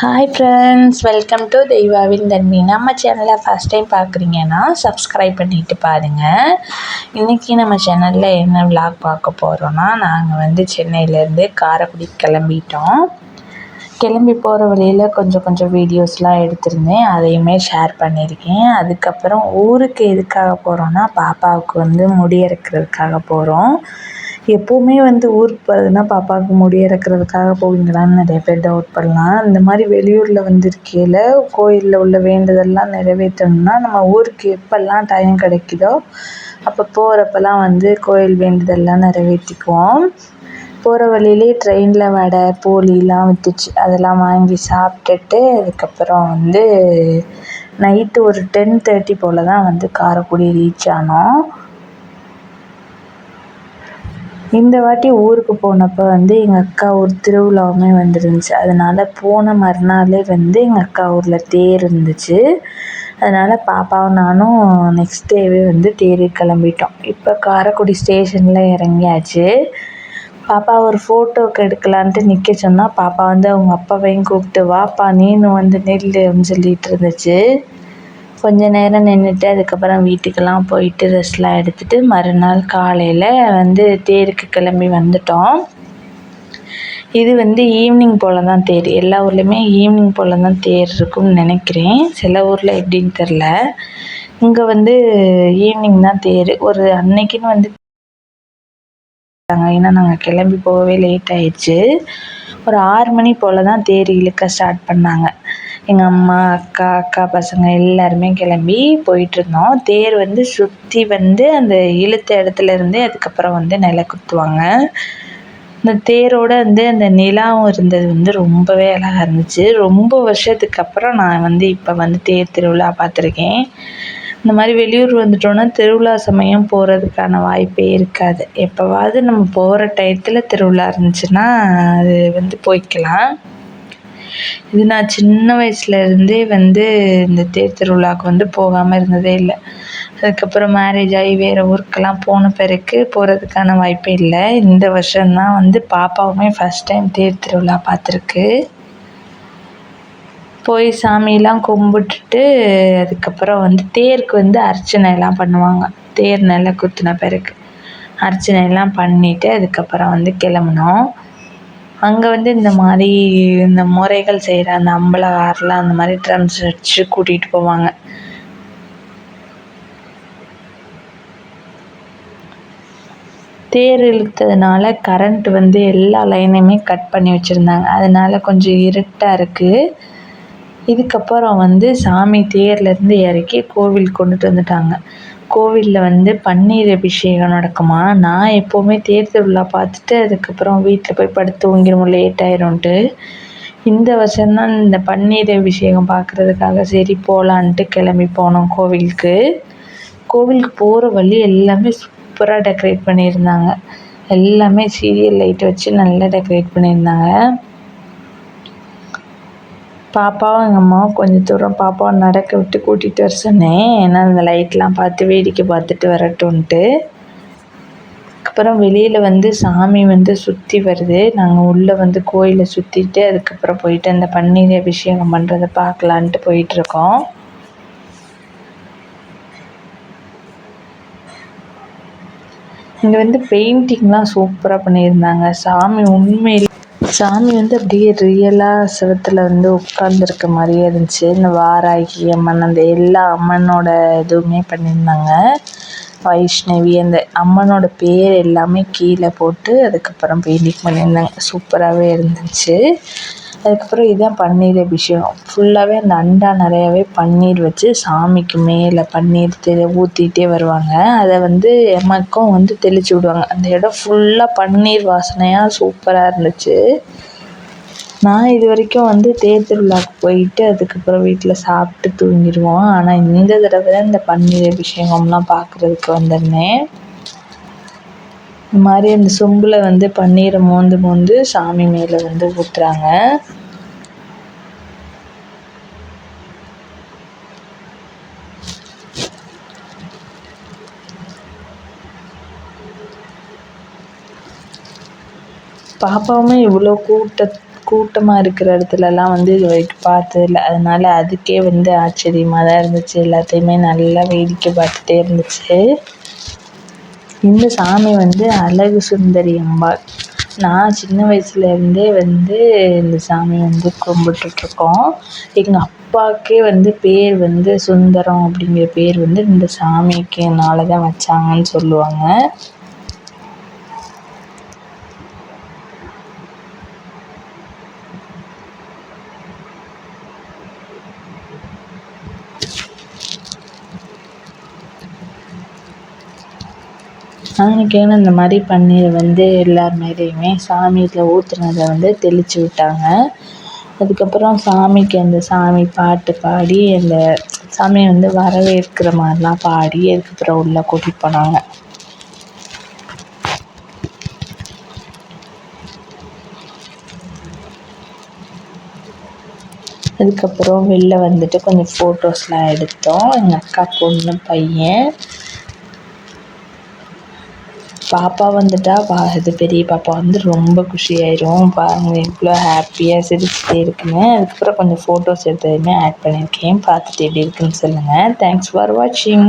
Hi friends welcome to தெய்வாவின் தன்மை நம்ம சேனலை ஃபஸ்ட் டைம் பார்க்குறீங்கன்னா சப்ஸ்கிரைப் பண்ணிவிட்டு பாருங்கள் இன்றைக்கி நம்ம சேனலில் என்ன விளாக் பார்க்க போகிறோன்னா நாங்கள் வந்து சென்னையிலேருந்து காரைக்குடி கிளம்பிட்டோம். கிளம்பி போகிற வழியில் கொஞ்சம் கொஞ்சம் வீடியோஸ்லாம் எடுத்திருந்தேன். அதையுமே ஷேர் பண்ணியிருக்கேன். அதுக்கப்புறம் ஊருக்கு எதுக்காக போகிறோன்னா பாப்பாவுக்கு வந்து முடி அறுக்கிறதுக்காக போகிறோம் எப்போவுமே வந்து ஊருக்கு போகிறதுனா பாப்பாவுக்கு முடி இறக்கிறதுக்காக போவீங்களான்னு நிறைய பேர் டவுட் பண்ணலாம் இந்த மாதிரி வெளியூரில் வந்து இருக்கையில் கோயிலில் உள்ள வேண்டுதல்லாம் நிறைவேற்றணும்னா நம்ம ஊருக்கு எப்போல்லாம் டைம் கிடைக்குதோ அப்போ போகிறப்பெல்லாம் வந்து கோயில் வேண்டுதல்லாம் நிறைவேற்றிக்குவோம். போகிற வழியிலே ட்ரெயினில் வடை போலிலாம் விற்றுச்சு அதெல்லாம் வாங்கி சாப்பிட்டுட்டு அதுக்கப்புறம் வந்து நைட்டு ஒரு டென் தேர்ட்டி போல் தான் வந்து காரைக்குடி ரீச் ஆனோம். இந்த வாட்டி ஊருக்கு போனப்போ வந்து எங்கள் அக்கா ஊர் திருவிழாவுமே வந்துருந்துச்சு. அதனால் போன மறுநாளே வந்து எங்கள் அக்கா ஊரில் தேர் இருந்துச்சு அதனால் பாப்பாவும் நானும் நெக்ஸ்ட் டேவே வந்து தேருக்கு கிளம்பிட்டோம். இப்போ காரைக்குடி ஸ்டேஷனில் இறங்கியாச்சு. பாப்பா ஒரு ஃபோட்டோக்கு எடுக்கலான்ட்டு நிற்க சொன்னால் பாப்பா வந்து அவங்க அப்பாவையும் கூப்பிட்டு வாப்பா நீனும் வந்து நெல்லுன்னு அப்படின்னு சொல்லிகிட்டு இருந்துச்சு. கொஞ்ச நேரம் நின்றுட்டு அதுக்கப்புறம் வீட்டுக்கெல்லாம் போயிட்டு ரெஸ்ட்லாம் எடுத்துகிட்டு மறுநாள் காலையில் வந்து தேருக்கு கிளம்பி வந்துட்டோம். இது வந்து ஈவினிங் போல் தான் தேர். எல்லா ஊர்லேயுமே ஈவினிங் போல் தான் தேர் இருக்கும்னு நினைக்கிறேன். சில ஊரில் எப்படின்னு தெரில இங்கே வந்து ஈவினிங் தான் தேர். ஒரு அன்னைக்குன்னு வந்து ஏன்னா நாங்கள் கிளம்பி போகவே லேட் ஆயிடுச்சு. ஒரு ஆறு மணி போல் தான் தேர் இழுக்க ஸ்டார்ட் பண்ணாங்க. எங்கள் அம்மா அக்கா அக்கா பசங்க எல்லாருமே கிளம்பி போயிட்டுருந்தோம். தேர் வந்து சுற்றி வந்து அந்த இழுத்த இடத்துலருந்து அதுக்கப்புறம் வந்து நில குத்துவாங்க. இந்த தேரோட வந்து அந்த நிலாவும் இருந்தது வந்து ரொம்பவே அழகாக இருந்துச்சு. ரொம்ப வருஷத்துக்கு அப்புறம் நான் வந்து இப்போ வந்து தேர் திருவிழா பார்த்துருக்கேன். இந்த மாதிரி வெளியூர் வந்துட்டோன்னா திருவிழா சமயம் போகிறதுக்கான வாய்ப்பே இருக்காது. எப்போவாவது நம்ம போகிற டயத்தில் திருவிழா இருந்துச்சுன்னா அது வந்து போய்க்கலாம். இது நான் சின்ன வயசுலேருந்தே வந்து இந்த தேர் திருவிழாவுக்கு வந்து போகாமல் இருந்ததே இல்லை. அதுக்கப்புறம் மேரேஜ் ஆகி வேறு ஊருக்கெல்லாம் போன பிறகு போகிறதுக்கான வாய்ப்பே இல்லை. இந்த வருஷம்தான் வந்து பாப்பாவுமே ஃபஸ்ட் டைம் தேர் திருவிழா பார்த்துருக்கு. போய் சாமியெல்லாம் கும்பிட்டுட்டு அதுக்கப்புறம் வந்து தேருக்கு வந்து அர்ச்சனைலாம் பண்ணுவாங்க. தேர் நல்லா குத்தின பிறகு அர்ச்சனைலாம் பண்ணிவிட்டு அதுக்கப்புறம் வந்து கிளம்புனோம். அங்கே வந்து இந்த மாதிரி இந்த முறைகள் செய்கிற அந்த அம்பலகாரெலாம் அந்த மாதிரி ட்ரம்ஸ் வச்சு கூட்டிகிட்டு போவாங்க. தேர் இழுத்ததுனால கரண்ட் வந்து எல்லா லைனையுமே கட் பண்ணி வச்சுருந்தாங்க. அதனால கொஞ்சம் இருட்டாக இருக்குது இதுக்கப்புறம் வந்து சாமி தேர்லேருந்து இறக்கி கோவில் கொண்டுட்டு வந்துட்டாங்க. கோவிலில் வந்து பன்னீர் அபிஷேகம் நடக்குமா? நான் எப்போவுமே தேர் திருவிழா பார்த்துட்டு அதுக்கப்புறம் வீட்டில் போய் படுத்து தூங்கிடுவோம் லேட் ஆயிரும்ன்ட்டு. இந்த வருஷம்தான் இந்த பன்னீர் அபிஷேகம் பார்க்குறதுக்காக சரி போகலான்ட்டு கிளம்பி போனோம் கோவிலுக்கு. கோவிலுக்கு போகிற வழி எல்லாமே சூப்பராக டெக்கரேட் பண்ணியிருந்தாங்க. எல்லாமே சீரியல் லைட் வச்சு நல்லா டெக்கரேட் பண்ணியிருந்தாங்க. பாப்பாவும் எங்கள் அம்மாவும் கொஞ்சம் தூரம் பாப்பாவை நடக்க விட்டு கூட்டிகிட்டு வர சொன்னேன். ஏன்னா அந்த லைட்லாம் பார்த்து வேடிக்கை பார்த்துட்டு வரட்டும்ன்ட்டு. அப்புறம் வெளியில் வந்து சாமி வந்து சுற்றி வருது. நாங்கள் உள்ளே வந்து கோயிலை சுற்றிட்டு அதுக்கப்புறம் போயிட்டு அந்த பன்னீர் அபிஷேகம் பண்ணுறதை பார்க்கலான்ட்டு போயிட்டுருக்கோம். இங்கே வந்து பெயிண்டிங்லாம் சூப்பராக பண்ணியிருந்தாங்க. சாமி உண்மையில் சாமி வந்து அப்படியே ரியலாக செவுத்துல வந்து உட்காந்துருக்க மாதிரியே இருந்துச்சு. இந்த வாராகி அம்மன் அந்த எல்லா அம்மனோட இதுவுமே பண்ணியிருந்தாங்க. வைஷ்ணவி அந்த அம்மனோட பேர் எல்லாமே கீழே போட்டு அதுக்கப்புறம் பெயிண்டிங் பண்ணியிருந்தாங்க. சூப்பராகவே இருந்துச்சு. அதுக்கப்புறம் இதுதான் பன்னீர் அபிஷேகம். ஃபுல்லாகவே அந்த அண்டா நிறையாவே பன்னீர் வச்சு சாமிக்கு மேலே பன்னீர் தெ ஊற்றிட்டே வருவாங்க. அதை வந்து எமக்கும் வந்து தெளித்து விடுவாங்க. அந்த இடம் ஃபுல்லாக பன்னீர் வாசனையாக சூப்பராக இருந்துச்சு. நான் இது வரைக்கும் வந்து தேர் திருவிழாவுக்கு போயிட்டு அதுக்கப்புறம் வீட்டில் சாப்பிட்டு தூங்கிடுவோம். ஆனால் இந்த தடவை தான் இந்த பன்னீர் அபிஷேகம்லாம் பார்க்குறதுக்கு வந்திருந்தேன். இந்த மாதிரி அந்த சொம்பில் வந்து பன்னீரை மோந்து மோந்து சாமி மேலே வந்து ஊற்றுறாங்க பாப்பாவுமே இவ்வளோ கூட்ட கூட்டமாக இருக்கிற இடத்துலலாம் வந்து இது வரைக்கும் பார்த்ததில்ல. அதனால அதுக்கே வந்து ஆச்சரியமாக தான் இருந்துச்சு. எல்லாத்தையுமே நல்லா வேடிக்கை பார்த்துட்டே இருந்துச்சு. இந்த சாமி வந்து அழகு சுந்தரி அம்பாள். நான் சின்ன வயசுலேருந்தே வந்து இந்த சாமி வந்து கும்பிட்டுட்ருக்கோம். எங்கள் அப்பாவுக்கே வந்து பேர் வந்து சுந்தரம் அப்படிங்கிற பேர் வந்து இந்த சாமிக்குனால தான் வச்சாங்கன்னு சொல்லுவாங்க. அன்னைக்கேன்னு இந்த மாதிரி பன்னீர் வந்து எல்லார் மேலேயுமே சாமியில் ஊற்றுனத வந்து தெளித்து விட்டாங்க. அதுக்கப்புறம் சாமிக்கு அந்த சாமி பாட்டு பாடி அந்த சாமியை வந்து வரவேற்கிற மாதிரிலாம் பாடி அதுக்கப்புறம் உள்ளே கூட்டிகிட்டு போனாங்க. அதுக்கப்புறம் வெளில வந்துட்டு கொஞ்சம் ஃபோட்டோஸ்லாம் எடுத்தோம். எங்கள் அக்கா பொண்ணு பையன். பாப்பா வந்துட்டா பா இது பெரிய பாப்பா வந்து ரொம்ப குஷியாயிரும். பாருங்கள் எவ்வளோ ஹாப்பியாக சிரிச்சுட்டே இருக்குன்னு. அதுக்கப்புறம் கொஞ்சம் ஃபோட்டோஸ் எடுத்ததுமே ஆட் பண்ணியிருக்கேன். பார்த்துட்டு எப்படி இருக்குன்னு சொல்லுங்கள் தேங்க்ஸ் ஃபார் வாட்சிங்